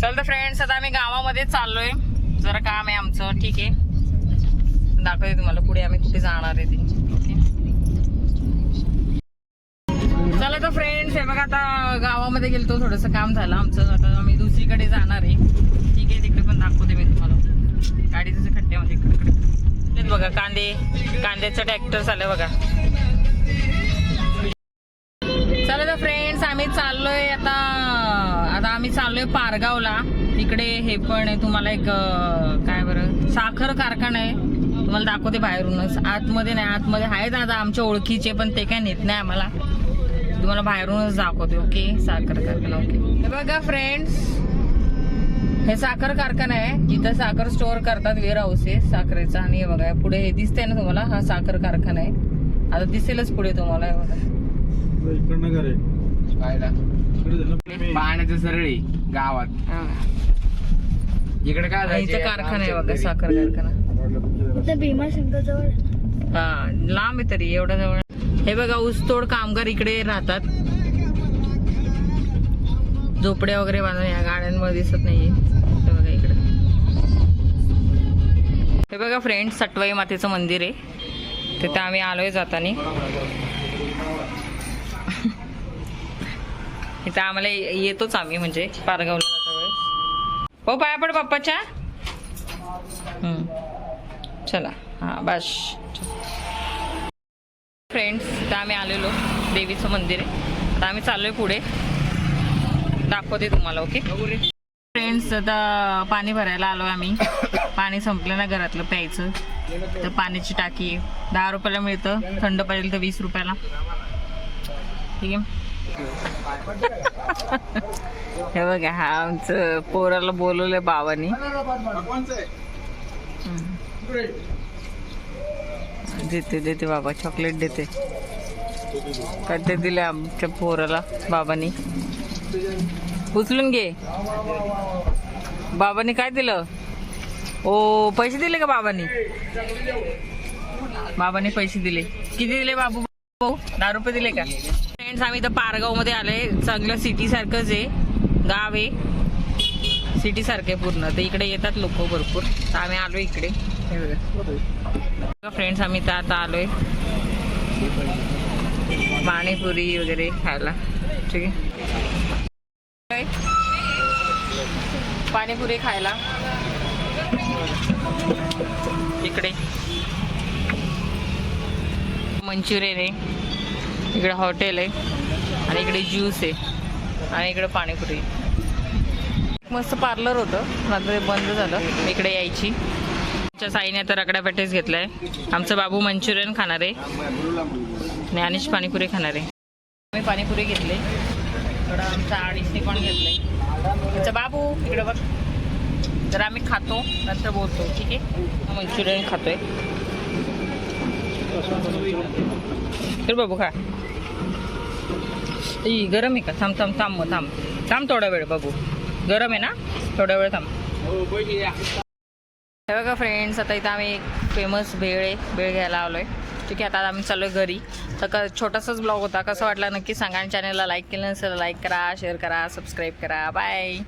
चल तर फ्रेंड्स आता आम्ही गावामध्ये चाललोय. जरा काम आहे आमचं ठीक आहे. दाखवते तुम्हाला पुढे आम्ही कुठे जाणार आहे ते. चला तर फ्रेंड्स हे बघा आता गावामध्ये गेलतो थोडंसं काम झालं आमचं. आता आम्ही दुसरीकडे जाणार आहे. ठीक आहे तिकडे पण दाखवते मी तुम्हाला. गाडीचं खड्ड्यामध्ये इकडे बघा कांदे कांद्याचं ट्रॅक्टर चाललं बघा. आम्ही चाललोय पारगावला. तिकडे हे पण आहे तुम्हाला एक काय बरं साखर कारखाना आहे. तुम्हाला दाखवते बाहेरूनच. आतमध्ये नाही आतमध्ये आहेत दादा आमच्या ओळखीचे पण ते काय नेत नाही आम्हाला. तुम्हाला बाहेरूनच दाखवते ओके? साखर कारखाना ओके. हे बघा फ्रेंड्स हे साखर कारखाना आहे. जिथं साखर स्टोअर करतात वेअर हाऊसेस साखरेचा. आणि हे बघा पुढे हे दिसतंय ना तुम्हाला हा साखर कारखाना आहे. आता दिसेलच पुढे तुम्हाला हे बघा. पाहण्याचं सरळी गावात. इकडे काय जायचे? इथं कारखाना आहे बघा. साखर कारखाना. भीमाशंकर जवळ हा लांब आहे तरी एवढ्या जवळ. हे बघा ऊसतोड कामगार इकडे राहतात. झोपड्या वगैरे बांधून या गाड्यांमध्ये दिसत नाहीये. हे बघा इकडे. हे बघा फ्रेंड सटवाई मातेचं मंदिर आहे. तिथे आम्ही आलोय जातानी. इथं आम्हाला ये- येतोच आम्ही म्हणजे पारगावला जाता वेळेस हो पाया पड बाप्पाच्या. चला. हां बस. फ्रेंड्स इथं आम्ही आलेलो. देवीचं मंदिर आहे. आता आम्ही चाललोय पुढे. दाखवते तुम्हाला ओके? फ्रेंड्स आता पाणी भरायला आलो आम्ही. पाणी संपलं ना घरातलं प्यायचं. तर पाण्याची टाकी दहा रुपयाला मिळतं. थंड पाहिजे तर वीस रुपयाला. ठीक आहे? हे बघा हा आमचं पोराला बोलवलंय बाबांनी. देते देते बाबा चॉकलेट देते. काय ते दिले आमच्या पोराला बाबानी. उचलून घे. बाबांनी काय दिलं? ओ पैसे दिले का बाबांनी? बाबांनी पैसे दिले. किती दिले बाबू? भाऊ दहा रुपये दिले का? फ्रेंड्स आम्ही इथं पारगावमध्ये आलोय. चांगलं सिटी सारखंच आहे. गाव आहे. सिटी सारखं आहे पूर्ण. तर इकडे येतात लोक भरपूर. तर आम्ही आलो इकडे. बघा. फ्रेंड्स आम्ही तर आता आलोय. पाणीपुरी वगैरे खायला. ठीक आहे. पाणीपुरी खायला. इकडे. मंचुरियन आहे. इकडे हॉटेल आहे आणि इकडे ज्यूस आहे आणि इकडे पाणीपुरी. मस्त पार्लर होतं. मात्र ते बंद झालं. इकडे यायची. आमच्या साईने आता रगडा पॅटेस घेतलाय. आमचं बाबू मंचुरियन खाणार आहे. आणि पाणीपुरी खाणार आहे. आम्ही पाणीपुरी घेतले. इकडं आमचा अडीचने पण घेतलंय. आमचा बाबू इकडं बघ. जरा आम्ही खातो नंतर बोलतो. ठीक आहे? मंचुरियन खातोय. तर बाबू खा. ई गरम आहे का? थांब थांब थांब मग थांब. थांब थोडा वेळ बघू. गरम आहे ना? थोडा वेळ थांब. हे बघा फ्रेंड्स आता इथं आम्ही एक फेमस भेळ आहे. भेळ घ्यायला आलोय. ठीक आहे आता आम्ही चाललो घरी. तर क छोटासाच ब्लॉग होता. कसं वाटला नक्की सांगा आणि चॅनलला लाईक केलं नसेल लाईक करा शेअर करा सबस्क्राईब करा. बाय